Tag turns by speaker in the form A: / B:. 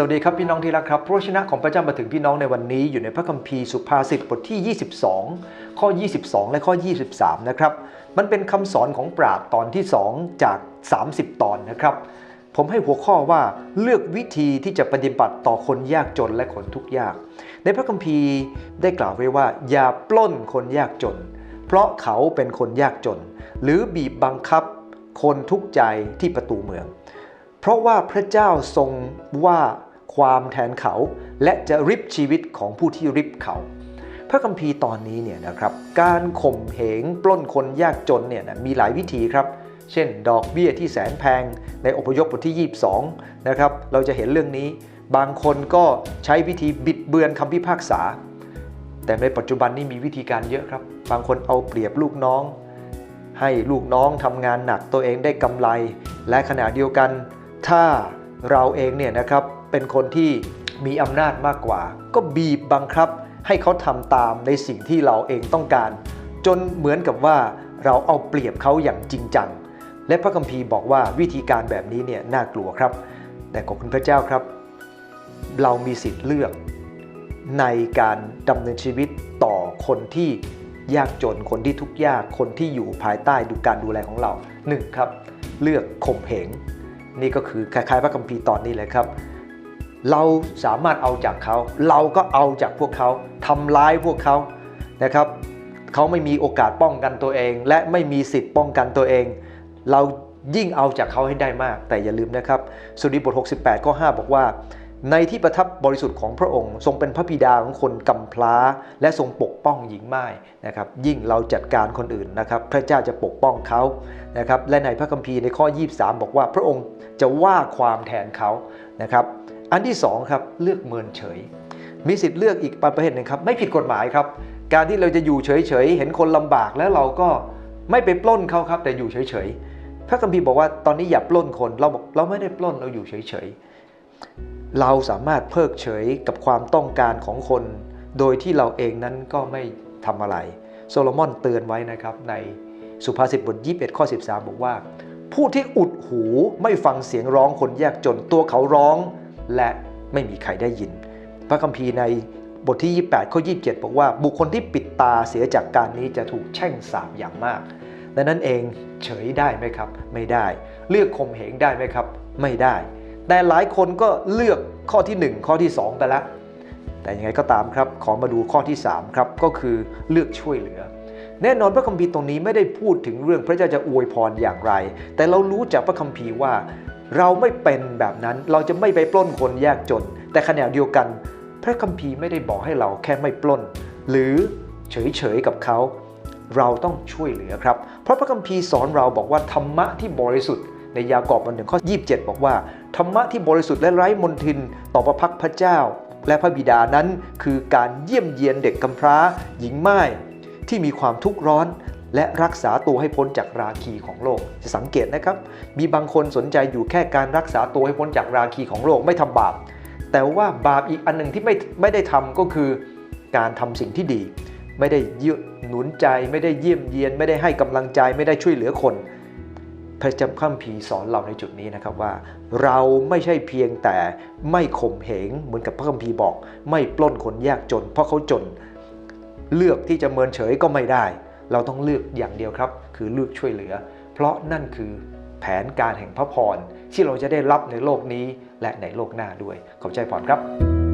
A: สวัสดีครับพี่น้องที่รักครับพระชนะของพระเจ้ามาถึงพี่น้องในวันนี้อยู่ในพระคัมภีร์สุภาษิตบทที่ 22 ข้อ 22 และข้อ 23 นะครับ มันเป็นคำสอนของปราดตอนที่ 2 จาก 30 ตอนนะครับ ผมให้หัวข้อว่าเลือกวิธีที่จะปฏิบัติต่อคนยากจนและคนทุกข์ยาก ในพระคัมภีร์ได้กล่าวไว้ว่า อย่าปล้นคนยากจน เพราะเขาเป็นคนยากจน หรือบีบบังคับ คนทุกข์ใจที่ประตูเมือง เพราะว่าพระเจ้าทรงว่า ความแทนเขา และจะริบชีวิตของผู้ที่ริบเขา พระคัมภีร์ตอนนี้เนี่ยนะครับ การข่มเหงปล้นคนยากจนเนี่ยนะมีหลายวิธีครับ เช่น ดอกเบี้ยที่แสนแพงในอพยพบทที่ 22 นะครับ เราจะเห็นเรื่องนี้ บางคนก็ใช้วิธีบิดเบือนคำพิพากษา แต่ในปัจจุบันนี้มีวิธีการเยอะครับ บางคนเอาเปรียบลูกน้องให้ลูกน้องทำงานหนักตัวเองได้กำไร และขณะเดียวกัน ถ้า เราเองเนี่ยนะครับเป็นคนที่มีอำนาจมากกว่า ก็บีบบังคับให้เขาทำตามในสิ่งที่เราเองต้องการ จนเหมือนกับว่าเราเอาเปรียบเขาอย่างจริงจัง และพระคัมภีร์บอกว่าวิธีการแบบนี้เนี่ยน่ากลัวครับ แต่ขอบคุณพระเจ้าครับ เรามีสิทธิ์เลือก ในการดำเนินชีวิตต่อคนที่ยากจนคนที่ทุกข์ยากคนที่อยู่ภายใต้ดูการดูแลของเราหนึ่งครับ เลือกข่มเหง นี่ก็คือคล้ายๆพระคัมภีร์ตอนนี้เลยครับ เราสามารถเอาจากเขา เราก็เอาจากพวกเขาทำร้ายพวกเขานะครับเขาไม่มีโอกาสป้องกันตัวเอง และไม่มีสิทธิ์ป้องกันตัวเอง เรายิ่งเอาจากเขาให้ได้มาก แต่อย่าลืมนะครับ สุดีบท 68 ข้อ 5 บอกว่า ในที่ประทับบริสุทธิ์ของพระองค์ ทรงเป็นพระบิดาของคนกำพร้า และทรงปกป้องหญิงไม้นะครับยิ่งเราจัดการคนอื่นนะครับพระเจ้าจะปกป้องเขานะครับและในพระคัมภีร์ในข้อ 23 บอกว่าพระองค์จะว่าความแทนเขานะครับอันที่สองครับเลือกเมินเฉย มีสิทธิ์เลือกอีกประเภทหนึ่งครับไม่ผิดกฎหมายครับ การที่เราจะอยู่เฉยๆเห็นคนลำบากแล้วเราก็ไม่ไปปล้นเขาครับแต่อยู่เฉยๆพระคัมภีร์บอกว่าตอนนี้อย่าปล้นคนเราบอกเราไม่ได้ปล้นเราอยู่เฉยๆ เราสามารถเพิกเฉยกับความต้องการของคน โดยที่เราเองนั้นก็ไม่ทำอะไร โซโลมอนเตือนไว้นะครับในสุภาษิตบท21 ข้อ 13 บอกว่า ผู้ที่อุดหูไม่ฟังเสียงร้องคนยากจนตัวเขาร้อง และไม่มีใครได้ยิน พระคัมภีร์ในบทที่ 28 ข้อ 27 บอกว่า บุคคลที่ปิดตาเสียจากการนี้จะถูกแช่งสาปอย่างมากดังนั้นเองเฉยได้ไหมครับ ไม่ได้ เลือกข่มเหงได้ไหมครับ ไม่ได้ แต่หลายคนก็เลือกข้อที่ 1 ข้อที่ 2 ไปแล้ว แต่ยังไงก็ตามครับ ขอมาดูข้อที่ 3 ครับ ก็คือเลือกช่วยเหลือ แน่นอนพระคัมภีร์ตรงนี้ไม่ได้พูดถึงเรื่องพระเจ้าจะอวยพรอย่างไร แต่เรารู้จากพระคัมภีร์ว่า เราไม่เป็นแบบนั้น เราจะไม่ไปปล้นคนยากจน แต่ขณะเดียวกัน พระคัมภีร์ไม่ได้บอกให้เราแค่ไม่ปล้น หรือเฉยๆกับเขา เราต้องช่วยเหลือครับ เพราะพระคัมภีร์สอนเราบอกว่าธรรมะที่บริสุทธิ์ ในยากอบบทหนึ่งข้อ 27 บอกว่า ธรรมะที่บริสุทธิ์และไร้มนทินต่อพระพักพระเจ้า และพระบิดานั้น คือการเยี่ยมเยียนเด็กกำพร้า หญิงไม้ที่มีความทุกข์ร้อน และรักษาตัวให้พ้นจากราคีของโลก จะสังเกตนะครับ มีบางคนสนใจอยู่แค่การรักษาตัวให้พ้นจากราคีของโลกไม่ทำบาป แต่ว่าบาปอีกอันหนึ่งที่ไม่ไม่ได้ทำก็คือการทำสิ่งที่ดี ไม่ได้ยืหนุนใจ ไม่ได้เยี่ยมเยียน ไม่ได้ให้กำลังใจ ไม่ได้ช่วยเหลือคน พระเจ้าคัมภีสอนเราในจุดนี้นะครับว่า เราไม่ใช่เพียงแต่ไม่ข่มเหงเหมือนกับพระคัมภีร์บอก ไม่ปล้นคนยากจน เพราะเขาจน เลือกที่จะเมินเฉยก็ไม่ได้ เราต้องเลือกอย่างเดียวครับ คือเลือกช่วยเหลือ เพราะนั่นคือแผนการแห่งพระพรที่เราจะได้รับในโลกนี้และในโลกหน้าด้วยขอบใจพรครับ